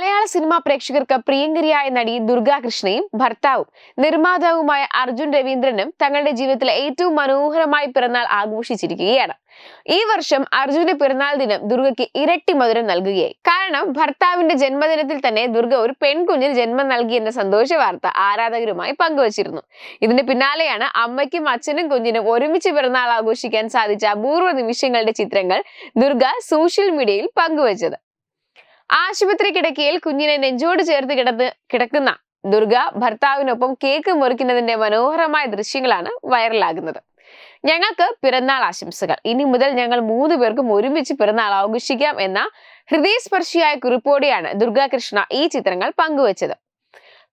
മലയാള cinema പ്രേക്ഷകർക്ക് പ്രിയങ്കരിയായ നടി ദുർഗാകൃഷ്ണയും ഭർത്താവും നിർമ്മാതാവുമായ അർജുൻ രവീന്ദ്രനും തങ്ങളുടെ ജീവിതത്തിലെ ഏറ്റവും മനോഹരമായി പിറന്നാൾ ആഘോഷിച്ചിരിക്കുകയാണ്. ഈ വർഷം അർജുന്റെ പിറന്നാൾ ദിനം ദുർഗയ്ക്ക് ഇരട്ടി മധുരം നൽകുകയായി. കാരണം ഭർത്താവിന്റെ ജന്മദിനത്തിൽ തന്നെ ദുർഗ ഒരു പെൺകുഞ്ഞിന് ജന്മം നൽകി എന്ന സന്തോഷ വാർത്ത ആരാധകരുമായി പങ്കുവച്ചിരുന്നു. ഇതിന് പിന്നാലെയാണ് അമ്മയ്ക്കും അച്ഛനും കുഞ്ഞിനും ഒരുമിച്ച് പിറന്നാൾ ആഘോഷിക്കാൻ സാധിച്ച അപൂർവ നിമിഷങ്ങളുടെ ചിത്രങ്ങൾ ദുർഗ സോഷ്യൽ മീഡിയയിൽ പങ്കുവച്ചത്. ആശുപത്രി കിടക്കയിൽ കുഞ്ഞിനെ നെഞ്ചോട് ചേർത്ത് കിടന്ന് കിടക്കുന്ന ദുർഗ ഭർത്താവിനൊപ്പം കേക്ക് മുറിക്കുന്നതിന്റെ മനോഹരമായ ദൃശ്യങ്ങളാണ് വൈറലാകുന്നത്. ഞങ്ങൾക്ക് പിറന്നാൾ ആശംസകൾ. ഇനി മുതൽ ഞങ്ങൾ മൂന്ന് പേർക്കും ഒരുമിച്ച് പിറന്നാൾ ആഘോഷിക്കാം എന്ന ഹൃദയസ്പർശിയായ കുറിപ്പോടെയാണ് ദുർഗാകൃഷ്ണ ഈ ചിത്രങ്ങൾ പങ്കുവച്ചത്.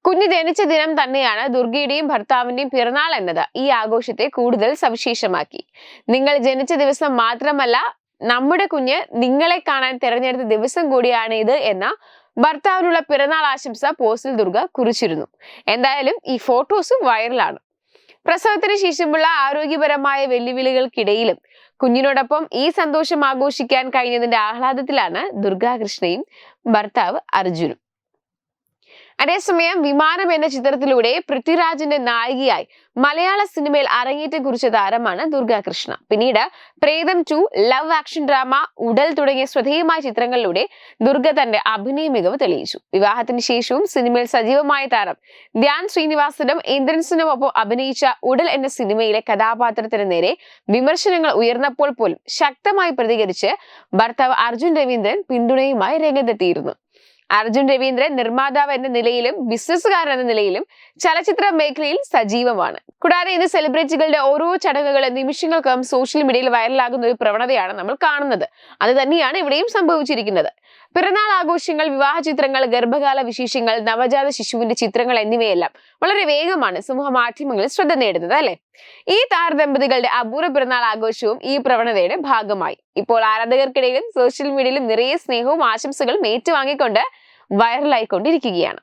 കുഞ്ഞ് ജനിച്ച ദിനം തന്നെയാണ് ദുർഗയുടെയും ഭർത്താവിന്റെയും പിറന്നാൾ എന്നത്. ഈ ആഘോഷത്തെ കൂടുതൽ സവിശേഷമാക്കി. നിങ്ങൾ ജനിച്ച ദിവസം മാത്രമല്ല നമ്മുടെ കുഞ്ഞ് നിങ്ങളെ കാണാൻ തിരഞ്ഞെടുത്ത ദിവസം കൂടിയാണ് ഇത് എന്ന ഭർത്താവിനുള്ള പിറന്നാൾ ആശംസ പോസ്റ്റിൽ ദുർഗ കുറിച്ചിരുന്നു. എന്തായാലും ഈ ഫോട്ടോസും വൈറലാണ് പ്രസവത്തിന് ശേഷമുള്ള ആരോഗ്യപരമായ വെല്ലുവിളികൾക്കിടയിലും കുഞ്ഞിനോടൊപ്പം ഈ സന്തോഷം ആഘോഷിക്കാൻ കഴിഞ്ഞതിന്റെ ആഹ്ലാദത്തിലാണ് ദുർഗാകൃഷ്ണയും ഭർത്താവ് അർജുനും. അതേസമയം വിമാനം എന്ന ചിത്രത്തിലൂടെ പൃഥ്വിരാജിന്റെ നായികയായി മലയാള സിനിമയിൽ അരങ്ങേറ്റം കുറിച്ച താരമാണ് ദുർഗാകൃഷ്ണ. പിന്നീട് പ്രേതം ടു ലവ് ആക്ഷൻ ഡ്രാമ ഉടൽ തുടങ്ങിയ ശ്രദ്ധേയമായ ചിത്രങ്ങളിലൂടെ ദുർഗ തന്റെ അഭിനയ മികവ് തെളിയിച്ചു. വിവാഹത്തിന് ശേഷവും സിനിമയിൽ സജീവമായ താരം ധ്യാൻ ശ്രീനിവാസനും ഇന്ദ്രൻസിനുമൊപ്പം അഭിനയിച്ച ഉടൽ എന്ന സിനിമയിലെ കഥാപാത്രത്തിന് നേരെ വിമർശനങ്ങൾ ഉയർന്നപ്പോൾ പോലും ശക്തമായി പ്രതികരിച്ച് ഭർത്താവ് അർജുൻ രവീന്ദ്രൻ പിന്തുണയുമായി രംഗത്തെത്തിയിരുന്നു. അർജുൻ രവീന്ദ്രൻ നിർമ്മാതാവ് എന്ന നിലയിലും ബിസിനസ്സുകാരൻ എന്ന നിലയിലും ചലച്ചിത്ര മേഖലയിൽ സജീവമാണ്. കൂടാതെ ഇന്ന് സെലിബ്രിറ്റികളുടെ ഓരോ ചടങ്ങുകളും നിമിഷങ്ങൾക്കും സോഷ്യൽ മീഡിയയിൽ വൈറലാകുന്ന ഒരു പ്രവണതയാണ് നമ്മൾ കാണുന്നത്. അത് തന്നെയാണ് ഇവിടെയും സംഭവിച്ചിരിക്കുന്നത്. പിറന്നാൾ ആഘോഷങ്ങൾ വിവാഹ ചിത്രങ്ങൾ ഗർഭകാല വിശേഷങ്ങൾ നവജാത ശിശുവിന്റെ ചിത്രങ്ങൾ എന്നിവയെല്ലാം വളരെ വേഗമാണ് സമൂഹ മാധ്യമങ്ങളിൽ ശ്രദ്ധ നേടുന്നത് അല്ലെ? ഈ താരദമ്പതികളുടെ അപൂർവ പിറന്നാൾ ആഘോഷവും ഈ പ്രവണതയുടെ ഭാഗമായി. ഇപ്പോൾ ആരാധകർക്കിടയിലും സോഷ്യൽ മീഡിയയിലും നിറയെ സ്നേഹവും ആശംസകളും ഏറ്റുവാങ്ങിക്കൊണ്ട് വൈറലായിക്കൊണ്ടിരിക്കുകയാണ്